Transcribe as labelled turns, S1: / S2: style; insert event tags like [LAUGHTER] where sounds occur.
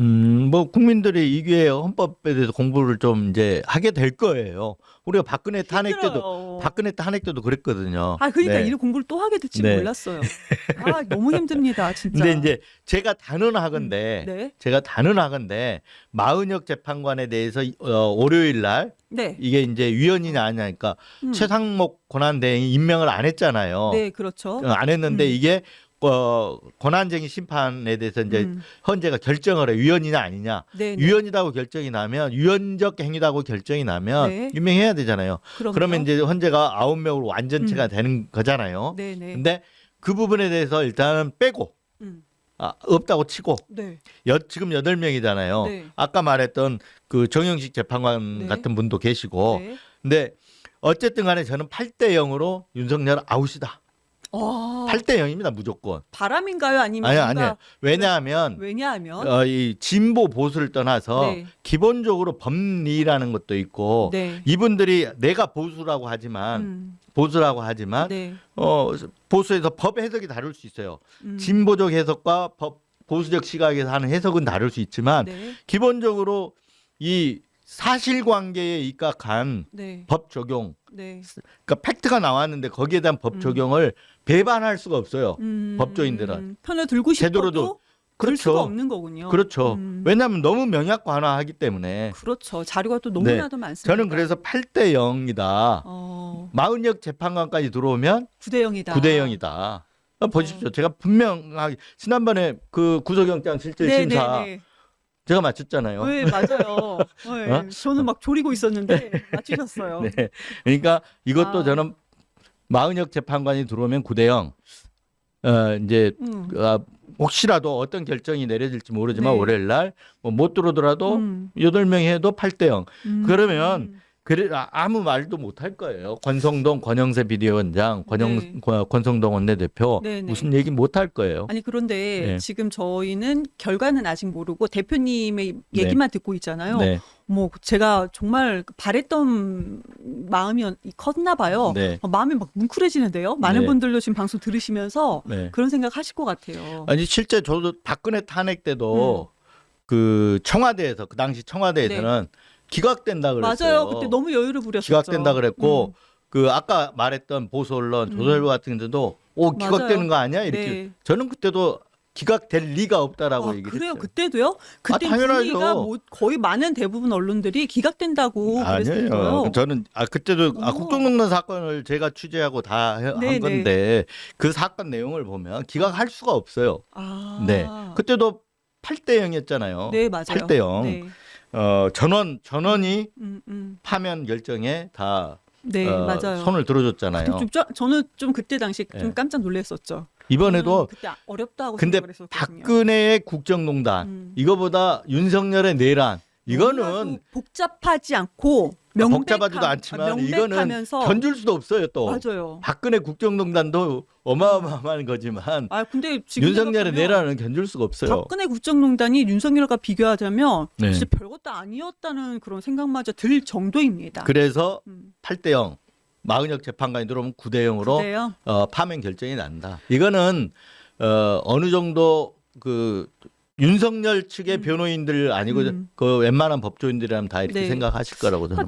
S1: 음, 뭐 국민들이 이 기회에 헌법에 대해서 공부를 좀 이제 하게 될 거예요. 우리가 박근혜 탄핵 때도
S2: 힘들어요.
S1: 박근혜 탄핵 때도 그랬거든요.
S2: 아 그러니까
S1: 네.
S2: 이런 공부를 또 하게 될지
S1: 네.
S2: 몰랐어요. [LAUGHS] 아 너무 힘듭니다 진짜.
S1: 근데 이제 제가 단언하건데
S2: 네,
S1: 제가 단언하건데 마은혁 재판관에 대해서 어, 월요일 날
S2: 네,
S1: 이게 이제 위헌이냐 아니냐니까
S2: 음.
S1: 최상목 권한대행이 임명을 안 했잖아요.
S2: 네 그렇죠.
S1: 어, 안 했는데
S2: 음.
S1: 이게 어, 권한쟁의 심판에 대해서 이제
S2: 음.
S1: 헌재가 결정을 해 위헌이냐 아니냐.
S2: 네, 네.
S1: 위헌이라고 결정이 나면 위헌적 행위라고 결정이 나면
S2: 네.
S1: 임명해야 되잖아요.
S2: 그럼요.
S1: 그러면 이제 헌재가 아홉 명으로 완전체가 되는 거잖아요.
S2: 네, 네.
S1: 근데 그 부분에 대해서 일단은 빼고
S2: 음.
S1: 아, 없다고 치고
S2: 네.
S1: 여, 지금 여덟 명이잖아요.
S2: 네.
S1: 아까 말했던 그 정영식 재판관
S2: 네.
S1: 같은 분도 계시고
S2: 네.
S1: 근데 어쨌든 간에 저는 8대 0으로 윤석열 아웃이다.
S2: 아,
S1: 8대 0입니다, 무조건.
S2: 바람인가요? 아니면
S1: 아니요,
S2: 뭔가
S1: 아니요. 왜냐하면
S2: 왜냐하면
S1: 어, 이 진보 보수를 떠나서
S2: 네.
S1: 기본적으로 법리라는 것도 있고
S2: 네.
S1: 이분들이 내가 보수라고 하지만
S2: 음.
S1: 보수라고 하지만
S2: 네.
S1: 어 보수에서 법 해석이 다를 수 있어요.
S2: 음.
S1: 진보적 해석과 법 보수적 시각에서 하는 해석은 다를 수 있지만
S2: 네.
S1: 기본적으로 이 사실관계에 입각한
S2: 네.
S1: 법 적용,
S2: 네.
S1: 그러니까 팩트가 나왔는데 거기에 대한 법
S2: 음.
S1: 적용을 배반할 수가 없어요.
S2: 음.
S1: 법조인들은.
S2: 편을 들고 싶어도
S1: 제대로도-
S2: 들 수가
S1: 그렇죠.
S2: 없는 거군요.
S1: 그렇죠.
S2: 음.
S1: 왜냐하면 너무 명약 관화하기 때문에
S2: 그렇죠. 자료가 또 너무나도 많습니다.
S1: 네. 저는 그래서 8대 0이다.
S2: 어,
S1: 마흔역 재판관까지 들어오면
S2: 9대 0이다.
S1: 9대 0이다. 보십시오. 제가 분명하게 지난번에 그 구속영장 실질
S2: 네,
S1: 심사
S2: 네, 네.
S1: 제가 맞췄잖아요.
S2: 네, 맞아요. 네,
S1: 어?
S2: 저는 막 조리고 있었는데 맞추셨어요. [LAUGHS]
S1: 네. 그러니까 이것도
S2: 아.
S1: 저는 마흔역 재판관이 들어오면 9대 0. 어, 이제
S2: 음.
S1: 아, 혹시라도 어떤 결정이 내려질지 모르지만
S2: 네.
S1: 월요일 날뭐못 들어오더라도
S2: 음.
S1: 여덟 명이 해도 8대 0.
S2: 음.
S1: 그러면 그래 아, 아무 말도 못 할 거예요. 권성동 권영세 비대위원장, 권영
S2: 네.
S1: 권- 권성동 원내대표
S2: 네, 네.
S1: 무슨 얘기 못 할 거예요.
S2: 아니 그런데
S1: 네.
S2: 지금 저희는 결과는 아직 모르고 대표님의 얘기만 듣고 있잖아요.
S1: 네.
S2: 뭐 제가 정말 바랬던 마음이 컸나 봐요.
S1: 네.
S2: 어, 마음이 막 뭉클해지는데요. 많은
S1: 네.
S2: 분들도 지금 방송 들으시면서
S1: 네.
S2: 그런 생각 하실 것 같아요.
S1: 아니 실제 저도 박근혜 탄핵 때도
S2: 음.
S1: 그 청와대에서 그 당시 청와대에서는 기각된다 그랬어요.
S2: 네. 맞아요. 그때 너무 여유를 부렸었죠.
S1: 기각된다 그랬고
S2: 음.
S1: 그 아까 말했던 보수 언론
S2: 음.
S1: 조선일보 같은 데도 오. 기각되는 거 아니야 이렇게
S2: 네.
S1: 저는 그때도 기각될 리가 없다라고
S2: 아,
S1: 얘기를
S2: 그래요?
S1: 했어요.
S2: 그때도요? 그때
S1: 당연하죠.
S2: 분위기가 뭐 거의 많은 대부분 언론들이 기각된다고. 그랬어요.
S1: 저는 아 그때도 아
S2: 어.
S1: 국정농단 사건을 제가 취재하고 다 한 건데 그 사건 내용을 보면 기각할 수가 없어요.
S2: 아.
S1: 네. 그때도 8대 0이었잖아요.
S2: 네, 맞아요.
S1: 8대 0.
S2: 네.
S1: 어, 전원 전원이
S2: 음, 음.
S1: 파면 결정에 다
S2: 네,
S1: 어,
S2: 맞아요.
S1: 손을 들어줬잖아요.
S2: 좀, 저, 저는 좀 그때 당시 좀
S1: 네.
S2: 깜짝 놀랐었죠.
S1: 이번에도
S2: 음, 그때 어렵다고
S1: 근데
S2: 생각을 했었거든요.
S1: 박근혜의 국정농단
S2: 음.
S1: 이거보다 윤석열의 내란 이거는
S2: 너무나도 복잡하지 않고
S1: 아,
S2: 명백함,
S1: 복잡하지도 않지만 이거는
S2: 명백하면서
S1: 견줄 수도 없어요 또.
S2: 맞아요.
S1: 박근혜 국정농단도 어마어마한 거지만
S2: 아 근데 지금
S1: 윤석열의
S2: 생각하면
S1: 내란은 견줄 수가 없어요.
S2: 박근혜 국정농단이 윤석열과 비교하자면
S1: 네.
S2: 진짜 별것도 아니었다는 그런 생각마저 들 정도입니다.
S1: 그래서
S2: 음.
S1: 8대 0 마흔역 재판관이 들어오면 9대 0으로
S2: 그래요?
S1: 어, 파면 결정이 난다. 이거는 어, 어느 정도 그 윤석열 측의
S2: 음.
S1: 변호인들 아니고
S2: 음.
S1: 그 웬만한 법조인들이라면 다 이렇게
S2: 네.
S1: 생각하실 거라고 저는.